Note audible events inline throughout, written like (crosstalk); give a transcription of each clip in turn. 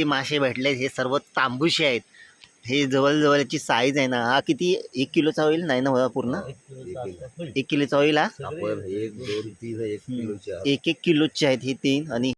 किती मासे भेटले हे सर्व तांबूशी आहेत. हे जवळजवळची साईज आहे ना हा किती एक किलोचा होईल? नाही ना होता पूर्ण? एक किलोचा होईल हा? एक एक किलोचे आहेत हे तीन आणि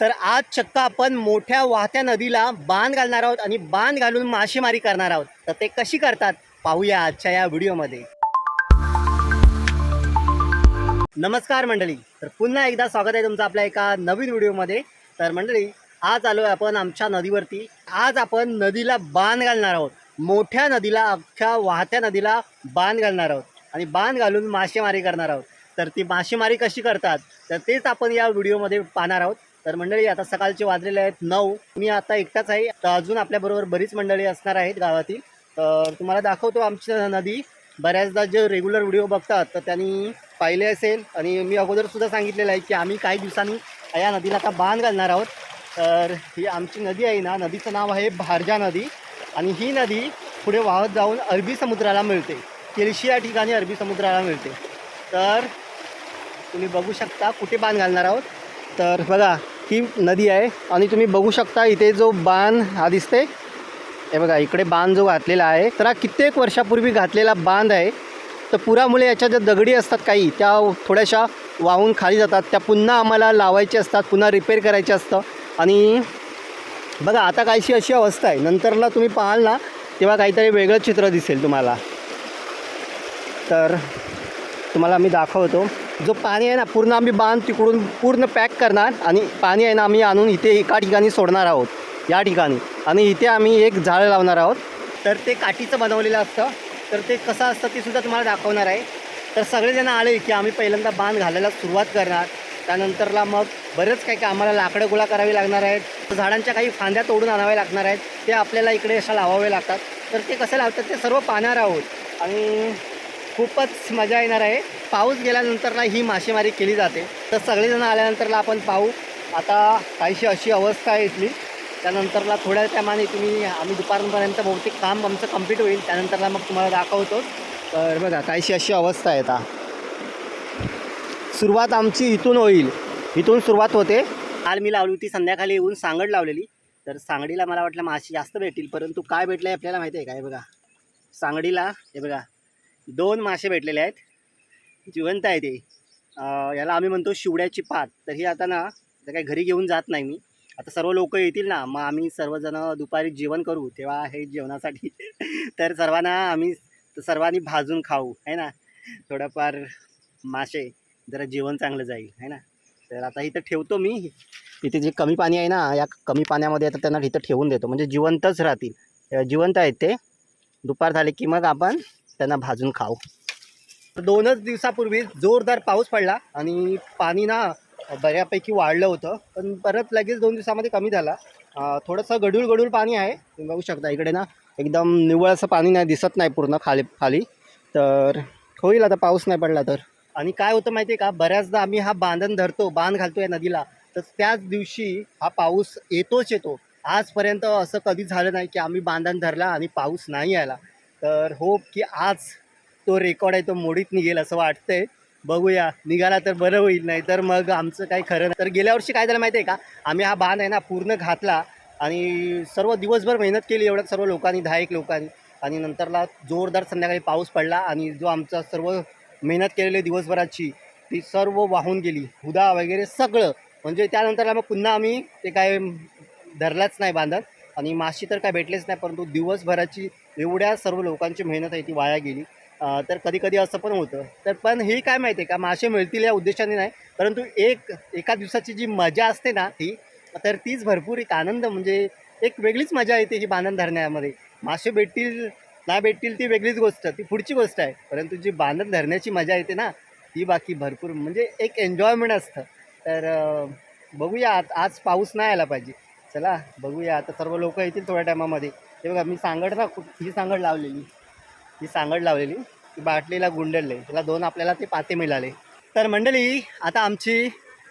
तर आज चक्क आपण मोठ्या वाहत्या नदीला बांध घालणार आहोत आणि बांध घालून मासेमारी करणार आहोत. तर ते कशी करतात? पाहूया आजच्या या व्हिडिओमध्ये. नमस्कार मंडळी. तर पुन्हा एकदा स्वागत आहे तुमचं आपल्या एका नवीन व्हिडिओमध्ये. तर मंडळी आज आलो आहे आपण आमच्या नदीवरती. आज आपण नदीला बांध घालणार आहोत. मोठ्या नदीला अख्ख्या वाहत्या नदीला बांध घालणार आहोत आणि बांध घालून मासेमारी करणार आहोत. तर ती मासेमारी कशी करतात? तर तेच आपण या व्हिडिओमध्ये पाहणार आहोत. तर मंडळी आता सकाळचे वाजलेले आहेत नऊ. मी आता एकटाच आहे. तर अजून आपल्याबरोबर बरीच मंडळी असणार आहेत गावातील. तर तुम्हाला दाखवतो आमची नदी. बऱ्याचदा जे रेग्युलर व्हिडिओ बघतात तर त्यांनी पाहिले असेल. आणि मी अगोदरसुद्धा सांगितलेलं आहे की आम्ही काही दिवसांनी या नदीला आता बांध घालणार आहोत. तर ही आमची नदी आहे ना नदीचं नाव आहे भारजा नदी. आणि ही नदी पुढे वाहत जाऊन अरबी समुद्राला मिळते. केलशी या ठिकाणी अरबी समुद्राला मिळते. तर तुम्ही बघू शकता कुठे बांध घालणार आहोत. तर बघा ही नदी आहे आणि तुम्ही बघू शकता इथे जो बांध हा दिसते हे बघा इकडे बांध जो घातलेला आहे तर हा कित्येक वर्षापूर्वी घातलेला बांध आहे. तर पुरामुळे याच्या ज्या दगडी असतात काही त्या थोड्याशा वाहून खाली जातात त्या पुन्हा आम्हाला लावायच्या असतात पुन्हा रिपेअर करायचे असतं. आणि बघा आता काहीशी अशी अवस्था आहे. नंतरला तुम्ही पाहाल ना तेव्हा काहीतरी वेगळं चित्र दिसेल तुम्हाला. तर तुम्हाला मी दाखवतो. जो पाणी आहे ना पूर्ण आम्ही बांध तिकडून पूर्ण पॅक करणार आणि पाणी आहे ना आम्ही आणून इथे एका ठिकाणी सोडणार आहोत या ठिकाणी. आणि इथे आम्ही एक झाड लावणार आहोत. तर ते काठीचं बनवलेलं असतं. तर ते कसं असतं ते सुद्धा तुम्हाला दाखवणार आहे. तर सगळेजण आले की आम्ही पहिल्यांदा बांध घालायला सुरुवात करणार. त्यानंतरला मग बरेच काही काही आम्हाला लाकडं गोळा करावी लागणार आहेत. झाडांच्या काही फांद्या तोडून आणाव्या लागणार आहेत. ते आपल्याला इकडे अशा लावावे लागतात. तर ते कसं लावतात ते सर्व पाहणार आहोत. आणि खूपच मजा येणार आहे. पाऊस गेल्यानंतरला ही मासेमारी केली जाते. तर सगळेजण आल्यानंतरला आपण पाहू. आता काहीशी अशी अवस्था आहे इथली. त्यानंतरला थोड्या टायमाने तुम्ही आम्ही दुपारपर्यंत बहुतेक काम आमचं कंप्लीट होईल. त्यानंतरला मग तुम्हाला दाखवतो. तर बघा काहीशी अशी अवस्था आहे आता. सुरुवात आमची इथून होईल. इथून सुरुवात होते. काल मी लावली होती संध्याकाळी येऊन सांगड लावलेली. तर सांगडीला मला वाटलं माशी जास्त भेटतील. परंतु काय भेटलं आहे आपल्याला माहिती आहे काय बघा. सांगडीला हे बघा. दोन मासे भेटलेले आहेत. जिवंत आहे ते. याला आम्ही म्हणतो शिवड्याची पात. तर ही आता ना तर काही घरी घेऊन जात नाही मी. आता सर्व लोक येतील ना मग आम्ही सर्वजण दुपारी जेवण करू. तेव्हा हे जेवणासाठी. (laughs) तर सर्वांना आम्ही सर्वांनी भाजून खाऊ आहे ना? थोडंफार मासे जरा जेवण चांगलं जाईल आहे ना? तर आता इथं ठेवतो मी. इथे जे कमी पाणी आहे ना या कमी पाण्यामध्ये आता त्यांना इथं ठेवून देतो. म्हणजे जिवंतच राहतील. जिवंत आहेत ते. दुपार झाले की मग आपण त्यांना भाजून खाऊ. दोनच दिवसापूर्वी जोरदार पाऊस पडला आणि पाणी ना बऱ्यापैकी वाढलं होतं. पण परत लगेच दोन दिवसामध्ये कमी झाला. थोडंसं गडूळ गडूळ पाणी आहे. तुम्ही बघू शकता इकडे ना एकदम निव्वळ असं पाणी नाही दिसत नाही पूर्ण खाली खाली. तर होईल आता पाऊस नाही पडला तर. आणि काय होतं माहिती आहे का? बऱ्याचदा आम्ही हा बांधण धरतो बांध घालतो या नदीला. तर त्याच दिवशी हा पाऊस येतोच येतो. आजपर्यंत असं कधीच झालं नाही की आम्ही बांधण धरला आणि पाऊस नाही आला. तर होप की आज तो रेकॉर्ड आहे तो मोडीत निघेल असं वाटतंय. बघूया निघाला तर बरं होईल नाही तर मग आमचं काही खरं नाही. तर गेल्या वर्षी काय झालं माहिती आहे का? आम्ही हा बांध आहे ना पूर्ण घातला आणि सर्व दिवसभर मेहनत केली एवढ्या सर्व लोकांनी दहा एक लोकांनी. आणि नंतरला जोरदार संध्याकाळी पाऊस पडला आणि जो आमचा सर्व मेहनत केलेली दिवसभराची ती सर्व वाहून गेली. हुदा वगैरे सगळं. म्हणजे त्यानंतरला मग पुन्हा आम्ही ते काय धरलाच नाही बांधत. आणि माशी तर काय भेटलेच नाही परंतु दिवसभराची एवढ्या सर्व लोकांची मेहनत आहे ती वाया गेली. तर कधी कधी असं पण होतं. तर पण हे काय माहिती आहे का मासे मिळतील या उद्देशाने नाही परंतु एक एका दिवसाची जी मजा असते ना ती तर तीच भरपूर एक आनंद म्हणजे एक वेगळीच मजा येते ही बांधण धरण्यामध्ये. मासे भेटतील नाही भेटतील ती वेगळीच गोष्ट ती पुढची गोष्ट आहे. परंतु जी बांधण धरण्याची मजा येते ना ती बाकी भरपूर म्हणजे एक एन्जॉयमेंट असतं. तर बघूया आज आज पाऊस नाही आला पाहिजे. चला बघूया. आता सर्व लोक येतील थोड्या टायमामध्ये हे बघा मी सांगड ना ही सांगड लावलेली. ही सांगड लावलेली ती बाटलीला गुंडळले त्याला दोन आपल्याला ते पाते मिळाले. तर मंडळी आता आमची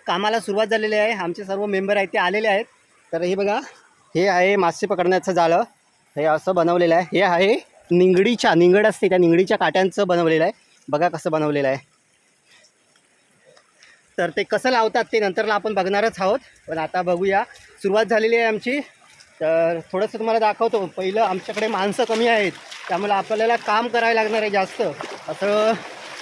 कामाला सुरुवात झालेली आहे. आमचे सर्व मेंबर आहेत ते आलेले आहेत. तर हे बघा हे आहे मासे पकडण्याचं जाळं हे असं बनवलेलं आहे. हे आहे निंगडीच्या निंगड असते त्या निंगडीच्या काट्यांचं बनवलेलं आहे. बघा कसं बनवलेलं आहे. तर ते कसं लावतात ते नंतरला आपण बघणारच आहोत. पण आता बघूया. सुरुवात झालेली आहे आमची. तर थोडंसं तुम्हाला दाखवतो. पहिलं आमच्याकडे माणसं कमी आहेत. त्यामुळे आपल्याला काम करायला लागणार आहे जास्त. असं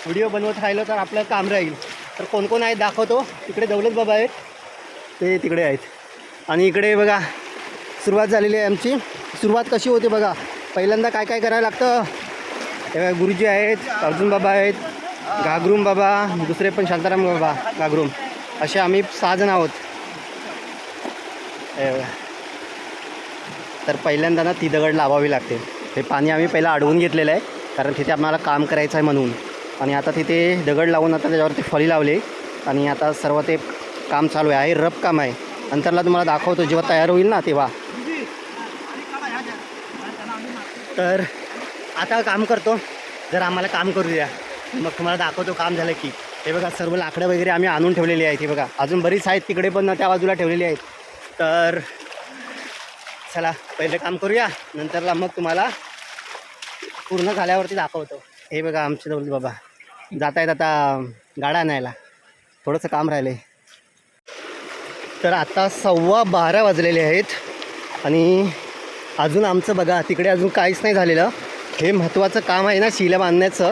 व्हिडिओ बनवत राहिलं तर आपलं काम राहील. तर कोण कोण आहेत दाखवतो. तिकडे दौलत बाबा आहेत. ते तिकडे आहेत. आणि इकडे बघा सुरुवात झालेली आहे आमची. सुरुवात कशी होते बघा. पहिल्यांदा काय काय करायला लागतं? हे गुरुजी आहेत अर्जुन बाबा आहेत घागरूम बाबा दुसरे पण शांताराम बाबा घागरूम. असे आम्ही सहा जण आहोत. हे तर पहिल्यांदा ना ती दगड लावावी लागते. हे पाणी आम्ही पहिला अडवून घेतलेलं आहे कारण तिथे आम्हाला काम करायचं आहे म्हणून. आणि आता तिथे दगड लावून आता त्याच्यावरती फळी लावली. आणि आता सर्व ते काम चालू आहे. रब काम आहे. नंतरला तुम्हाला दाखवतो जेव्हा तयार होईल ना तेव्हा. तर आता काम करतो. जर आम्हाला काम करू द्या मग तुम्हाला दाखवतो काम झालं की. हे बघा सर्व लाकडं वगैरे आम्ही आणून ठेवलेली आहेत. हे बघा अजून बरीच आहेत तिकडे पण त्या बाजूला ठेवलेली आहेत. तर चला पहिलं काम करूया नंतरला मग तुम्हाला पूर्ण झाल्यावरती दाखवतो. हे बघा आमचे दौलत बाबा. जाता येत आता गाडा आणायला. थोडंसं काम राहिलं. आहे तर आता सव्वा बारा वाजलेले आहेत आणि अजून आमचं बघा तिकडे अजून काहीच नाही झालेलं. हे महत्त्वाचं काम आहे ना शिला बांधण्याचं.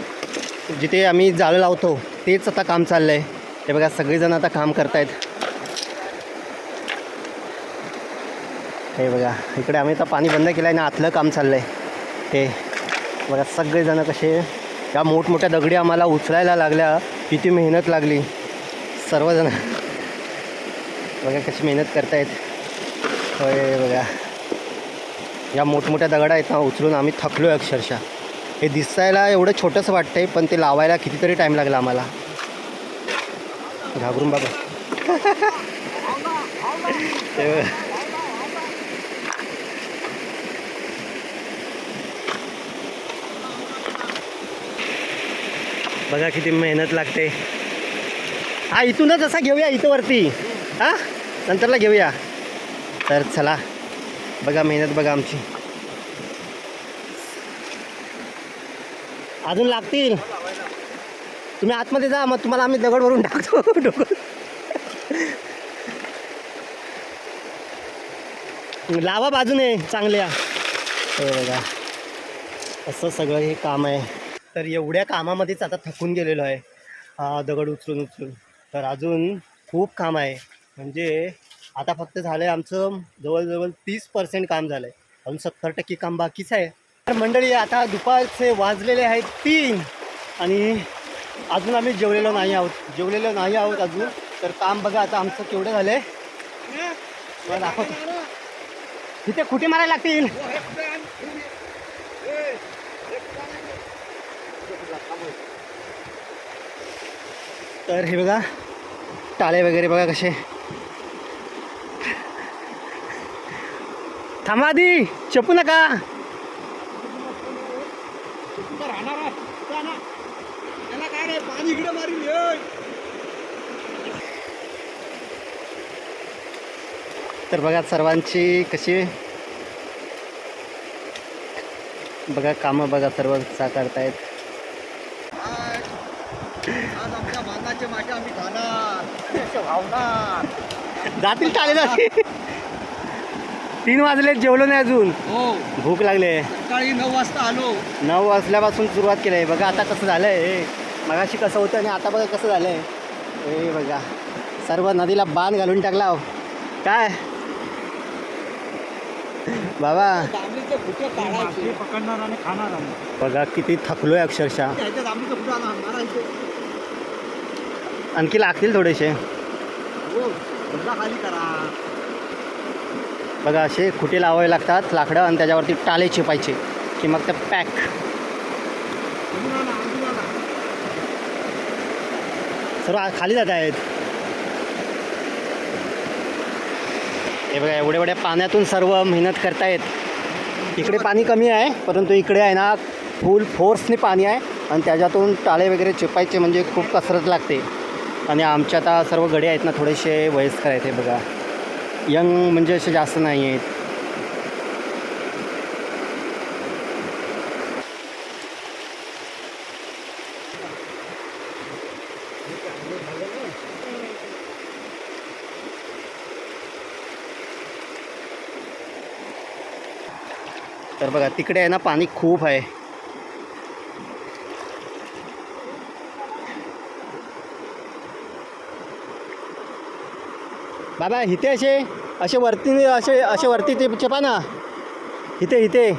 जिथे आम्ही जाळं लावतो तेच आता काम चाललं आहे हे बघा सगळेजण आता काम करतायत. हे बघा इकडे आम्ही तर पाणी बंद केलं आहे ना आतलं काम चाललं आहे ते बघा सगळेजण कसे या मोठमोठ्या दगडी आम्हाला उचलायला लागल्या. किती मेहनत लागली. सर्वजण. बघा कशी मेहनत करतायत. होय बघा. या मोठमोठ्या दगडा आहेत ना उचलून आम्ही थकलो आहे अक्षरशः. हे दिसायला एवढं छोटंसं वाटतं आहे पण ते लावायला कितीतरी टाईम लागला आम्हाला. घाबरून (laughs) बघा. बघा. किती मेहनत लागते. हा इथूनच असा घेऊया इथं वरती हां? नंतरला घेऊया. तर चला बघा मेहनत बघा आमची. अजून लागतील. तुम्ही आतमध्ये जा मग तुम्हाला आम्ही दगड भरून टाकतो. डोकं लावा बाजूने चांगल्या. बघा असं सगळं हे काम आहे. तर एवढ्या कामामध्येच आता थकून गेलेलो आहे. हा दगड उचलून उचलून. तर अजून खूप काम आहे. म्हणजे आता फक्त झालं आहे आमचं जवळजवळ तीस पर्सेंट काम झालं आहे अजून सत्तर टक्के काम बाकीच आहे. तर मंडळी आता दुपारचे वाजलेले आहेत तीन आणि अजून आम्ही जेवलेलो नाही आहोत. जेवलेलो नाही आहोत अजून. तर काम बघा आता आमचं केवढं झालं आहे दाखवतो. तिथे खुटी मारायला लागतील. तर हे बघा टाळे वगैरे बघा कसे. थांबा आधी चपू नका. तर बघा सर्वांची कशी बघा कामं बघा सर्व चा करतायत आज आमच्या बांधाचे मासे आम्ही जातील टाळे जातील तीन वाजले जेवलो नाही अजून. हो. भूक लागले सकाळी नऊ वाजता आलो. नऊ वाजल्यापासून सुरुवात केली आहे. बघा आता कसं झालं आहे मगाशी कसं होतं आणि आता बघा कसं झालं आहे हे बघा सर्व नदीला बांध घालून टाकला हो. काय? बाबा. आंबलीचे फुटे काढायचे? पकडणार आणि खाणार आम्ही. बघा किती थकलोय अक्षरशः. आणखी लागतील थोडेसे. खाली करा बघा असे खुटे लावावे लागतात लाकडं आणि त्याच्यावरती टाले चिपायचे की मग ते पॅक. सर्व खाली जात आहेत. हे बघा एवढ्या एवढ्या पाण्यातून सर्व मेहनत करतायत. इकडे पाणी कमी आहे परंतु इकडे आहे ना फुल फोर्सने पाणी आहे आणि त्याच्यातून टाळे वगैरे चिपायचे म्हणजे खूप कसरत लागते. आणि आमच्या आता सर्व गडे आहेत ना थोडेसे वयस्कर आहेत हे बघा. यंग म्हणजे असे जास्त नाही आहेत. तर बघा तिकडे आहे ना पाणी खूप आहे. बाबा इथे असे असे वरती असे असे वरती ते चपा ना. इथे इथे.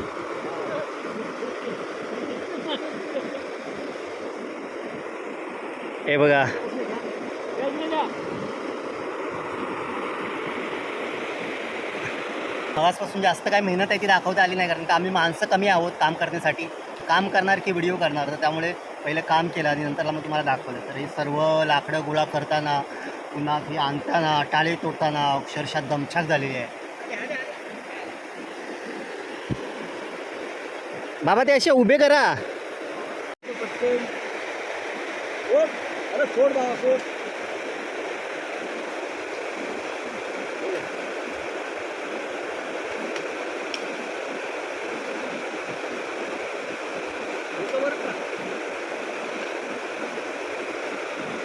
हे बघा. आवाजपासून जास्त काय मेहनत आहे ती दाखवता आली नाही कारण का आम्ही माणसं कमी आहोत काम करण्यासाठी. काम करणार की व्हिडिओ करणार तर त्यामुळे पहिलं काम केलं आणि नंतरला मग तुम्हाला दाखवलं. तर हे सर्व लाकडं गोळा करताना पुन्हा ती आणताना टाळे तोडताना अक्षरशः दमछाक झालेली आहे. बाबा ते असे उभे करा. सोड बाबा सोड.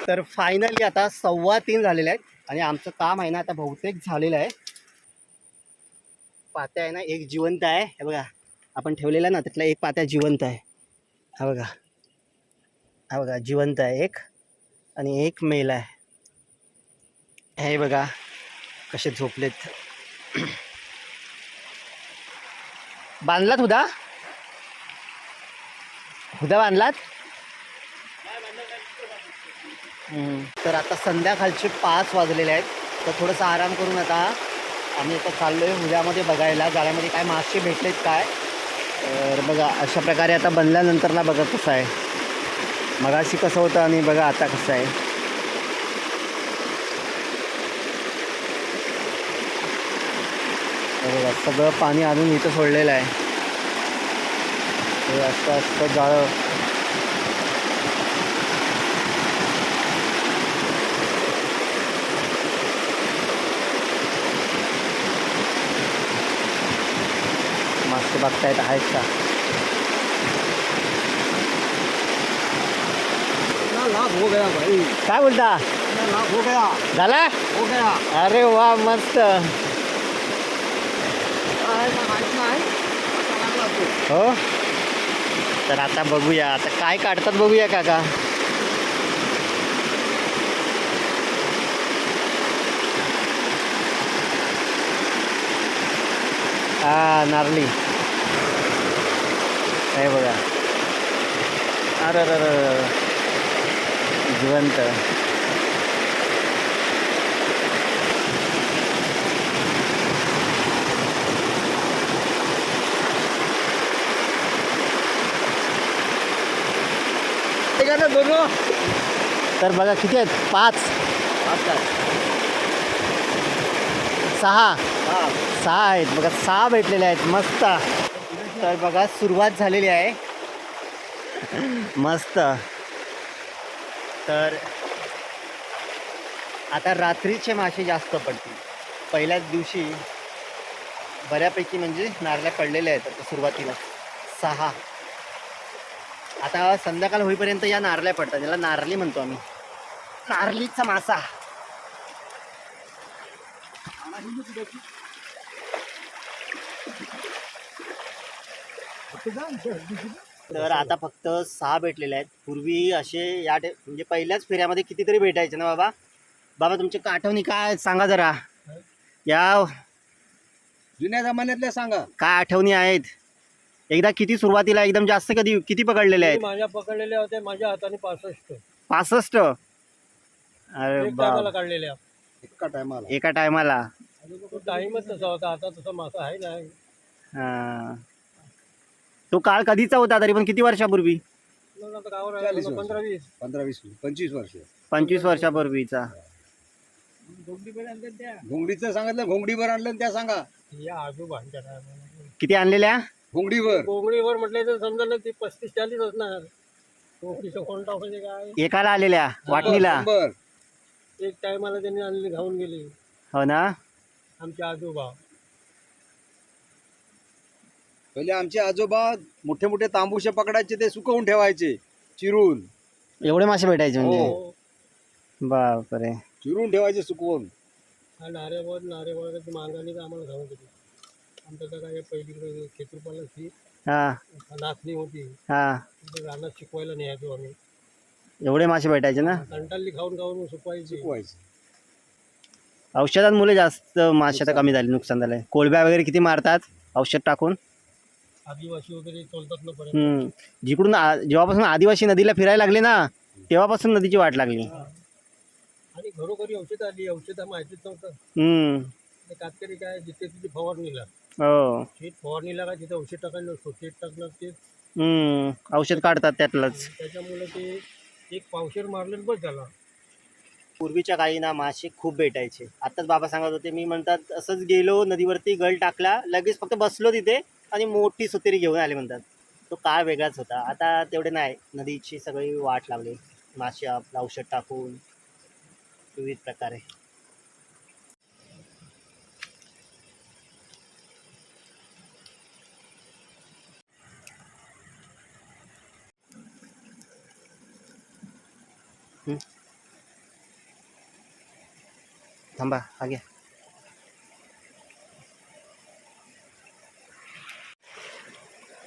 तर फायनली आता सव्वा तीन झालेले आहेत. आणि आमचं काम आहे ना आता बहुतेक झालेलं आहे. पात्या आहे ना एक जिवंत आहे. हे बघा आपण ठेवलेला ना त्यातला एक पात्या जिवंत आहे. हा बघा. हा बघा जिवंत आहे एक आणि एक मेल आहे. हे बघा कसे झोपलेत. बांधलात हुदा? हुदा बांधलात? तर आता संध्याकाळचे पाच वाजलेले आहेत. तर थोडंसं आराम करून आता आम्ही आता चाललो आहे उद्यामध्ये बघायला. जाळ्यामध्ये काय मासे भेटलेत काय? तर बघा अशा प्रकारे आता बनल्यानंतरला बघा कसं आहे. मगाशी कसं होतं आणि बघा आता कसं आहे. बघा सगळं पाणी आणून इथं सोडलेलं आहे. हे असं असतं जाळं मासे बघतायत आहेत का? हो गया भाई। काय बोलता? हो गया। झाला? हो गया। अरे वा मस्त. हो? तर आता बघूया. आता काय काढतात बघूया काका. हा नारली हे बघा. अरे अरे. जिवंत तर बघा किती आहेत? पाच. सहा. सहा आहेत. बघा सहा भेटलेले आहेत. मस्त. तर बघा सुरुवात झालेली आहे. मस्त. तर आता रात्रीचे मासे जास्त पडतील. पहिल्याच दिवशी बऱ्यापैकी म्हणजे नारळ्या पडलेल्या आहेत आता सुरुवातीला. सहा. आता संध्याकाळ होईपर्यंत या नारळ्या पडतात. याला नारली म्हणतो आम्ही. नारलीचा मासा. तर आता फक्त सहा भेटलेले आहेत. पूर्वी असे या टे म्हणजे पहिल्याच फेऱ्यामध्ये कितीतरी भेटायचे ना बाबा? बाबा तुमची आठवणी काय सांगा जरा. या जुन्या जमान्यातल्या सांगा. काय आठवणी आहेत? एकदा किती सुरुवातीला एकदम जास्त कधी किती पकडलेले आहेत? माझ्या पकडलेल्या होत्या माझ्या हाताने पासष्ट. पासष्ट? अरे एक बाप. टायमाला काढलेल्या. एका टायमाला. एका टायमाला. तो टाइमच तसा होता आता तसा मासा आहे नाही. हा. तो काळ कधीचा होता तरी पण किती वर्षापूर्वी? चाळीस वर्ष. पंधरा वीस पंधरा वीस पंचवीस वर्ष. पंचवीस वर्षापूर्वीचा. घोंगडीचं सांगितलं घोंगडीवर आणलं आणि त्या सांगा. या किती आणलेल्या? घोंगडीवर कोंबडीवर म्हटलं तर समजा ना ती पस्तीस चाळीस असणार. कोंबडीचं कोणता म्हणजे काय एकाला आलेल्या वाटणीला? शंभर. एक टायमाला त्यांनी आणली घाऊन गेली. हो ना? आमचे आजोबा. पहिले आमचे आजोबा मोठे मोठे तांबूशे पकडायचे ते सुकवून ठेवायचे चिरून. एवढे मासे भेटायचे म्हणजे? हो. बापरे. चिरून ठेवायचे सुकवून. हा नारेवर नारेवर मांगाली तर आम्हाला घाऊन गेली आमच्या तर काय पहिलीकडे खेतूरपालाची हां. नाचणी होती. हां. तिथे रानात शिकवायला न्यायचो आम्ही. एवढे मासे भेटायचे ना? कंटाळली खाऊन खाऊन सुकवायची. शिकवायचं औषधांमुळे जास्त मासे आता कमी झाले नुकसान झालंय. कोळब्या वगैरे किती मारतात? औषध टाकून? आदिवासी वगैरे चलतात ना परत हम्म. जिकडून आ- जेव्हापासून आदिवासी नदीला फिरायला लागले ना तेव्हापासून नदीची वाट लागली. आणि घरोघरी औषध आली औषध माहितीच नव्हतं. हम्म. ते कातकरी काय जिथे तिथे फवारणीला. हो. शेत फवारणीला काय जिथे औषध टाकायला नसतो शेत टाकणार तेच हम्म. औषध काढतात त्यातलंच. त्याच्यामुळे ते एक पावशेर मारलं बस झाला. पूर्वीच्या काळी ना मासे खूप भेटायचे. आताच बाबा सांगत होते मी म्हणतात असंच गेलो नदीवरती गळ टाकला लगेच फक्त बसलो तिथे. आणि मोठी सुतेरी घेऊन आले म्हणतात. तो काळ वेगळाच होता. आता तेवढे नाही. नदीची सगळी वाट लावली. मासे आपलं औषध टाकून विविध प्रकारे. थांबा आगे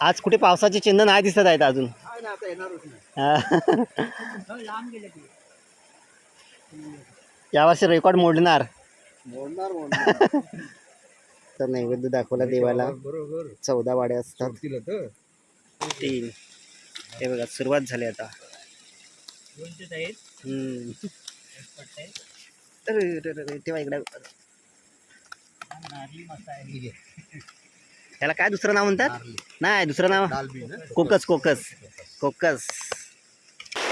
आज कुठे पावसाचे चिन्ह नाही दिसत आहेत अजून. काय ना आता येणारच नाही. हा. लांब गेले की यावर्षी रेकॉर्ड मोडणार. मोडणार (laughs) मोडणार. तर नैवेद्य दाखवला देवाला. बरोबर. चौदा वाड्या असतात. तर. तीन. हे बघा सुरुवात झाली आता. अरे, तेव्हा इकडे. आहे त्याला काय दुसरं नाव म्हणतात? नाही दुसरं नाव? कोकस कोकस. कोकस.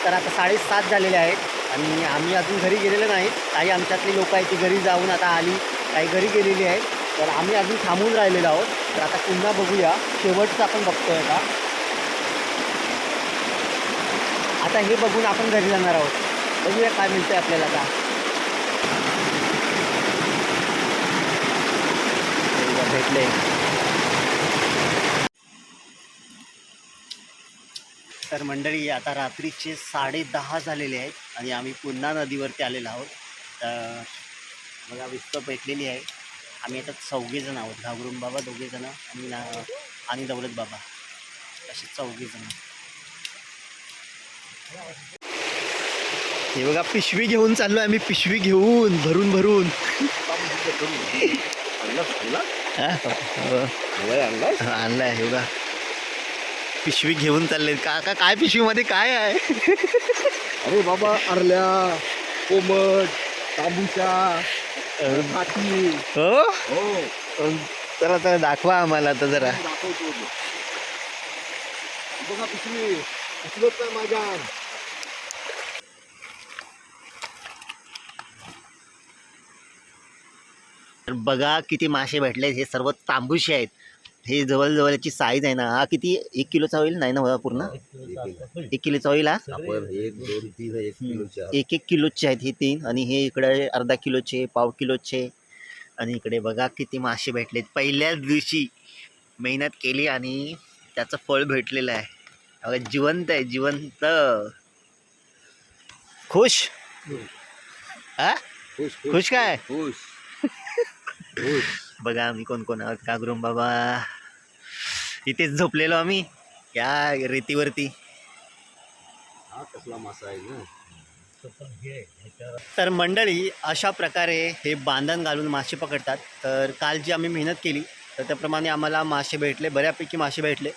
तर आता साडेसात झालेले आहेत आणि आम्ही अजून घरी गेलेलो नाहीत काही आमच्यातली लोक आहेत ती घरी जाऊन आता आली काही घरी गेलेली आहेत. तर आम्ही अजून थांबून राहिलेलो आहोत. तर आता पुन्हा बघूया. शेवटचं आपण बघतोय आता. आता हे बघून आपण घरी जाणार आहोत. बघूया काय मिळतंय आपल्याला आता. हे बघा, भेटले तर मंडळी आता रात्रीचे साडे दहा झालेले आहेत आणि आम्ही पुन्हा नदीवरती आलेलो आहोत. तर बघा विस्त पेटलेली आहे. आम्ही आता चौघेजण आहोत. घाबरून बाबा दोघेजण आणि ना आणि दौलत बाबा. असे चौघेजण. हे बघा पिशवी घेऊन चाललो आम्ही. पिशवी घेऊन भरून भरून. आणलाय हे बघा. पिशवी घेऊन चालले काका काय पिशवीमध्ये काय आहे? अरे बाबा अरल्या कोमट तांबूच्या हाती. हो? हो. चला तर दाखवा आम्हाला आता जरा. दाखवतो बघा पिशवी उचलत नाही माझ्या. तर बघा किती मासे भेटले हे सर्व तांबूशी आहेत. हे जवळजवळची साईज आहे ना हा किती एक किलोचा होईल? नाही ना पूर्ण? एक किलोचा होईल हा? आपण एक दोन तीन एक किलोच्या एक एक किलोचे आहेत हे तीन. आणि हे इकडे अर्धा किलोचे पाव किलोचे. आणि इकडे बघा किती मासे भेटलेत. पहिल्याच दिवशी मेहनत केली आणि त्याचं फळ भेटलेलं आहे. बघा, जिवंत आहे जिवंत. खुश? हा खुश. खुश काय? खुश. खुश. बघा आम्ही कोण कोण आहोत. कागरुम बाबा. इथेच झोपलेलो आम्ही. या रेतीवरती. हा कसला मासा आहे ना. तर मंडळी अशा प्रकारे हे बांधण घालून मासे पकडतात. तर काल जी आम्ही मेहनत केली तर त्याप्रमाणे आम्हाला मासे भेटले बऱ्यापैकी मासे भेटले.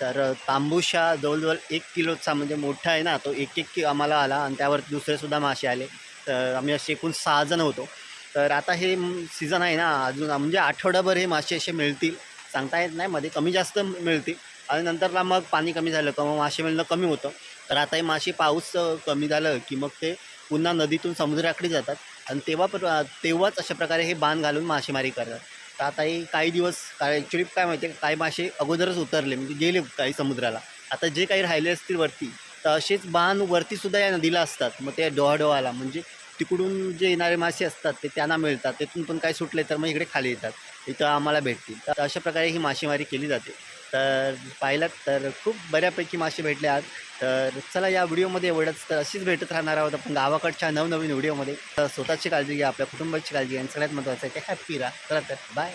तर तांबूशा जवळजवळ एक किलोचा म्हणजे मोठा आहे ना तो एक एक कि आम्हाला आला आणि त्यावर दुसरेसुद्धा मासे आले. तर आम्ही असे एकूण सहा जण होतो. तर आता हे सीझन आहे ना अजून म्हणजे आठवडाभर हे मासे असे मिळतील. सांगता येत नाही मध्ये कमी जास्त मिळतील. आणि नंतरला मग पाणी कमी झालं का मग मासे मिळणं कमी होतं. तर आता हे मासे पाऊस कमी झालं की मग ते पुन्हा नदीतून समुद्राकडे जातात. आणि तेव्हा पर तेव्हाच अशा प्रकारे हे बांध घालून मासेमारी करतात. तर आता हे काही दिवस काय ॲक्च्युली काय माहिती आहे काही मासे अगोदरच उतरले म्हणजे गेले काही समुद्राला. आता जे काही राहिले असतील वरती तर असेच बाण वरतीसुद्धा या नदीला असतात. मग ते डोहाडोहाला म्हणजे तिकडून जे येणारे मासे असतात ते त्यांना मिळतात. तिथून पण काय सुटले तर मग इकडे खाली येतात. इथं आम्हाला भेटतील. तर अशा प्रकारे ही मासेमारी केली जाते. तर पाहिलात तर खूप बऱ्यापैकी मासे भेटले आज. तर चला या व्हिडिओमध्ये एवढंच. तर अशीच भेटत राहणार आहोत आपण गावाकडच्या नवनवीन व्हिडिओमध्ये. तर स्वतःची काळजी घ्या आपल्या कुटुंबाची काळजी घ्या आणि सगळ्यात महत्त्वाचं आहे ते हॅप्पी राहा. चला तर बाय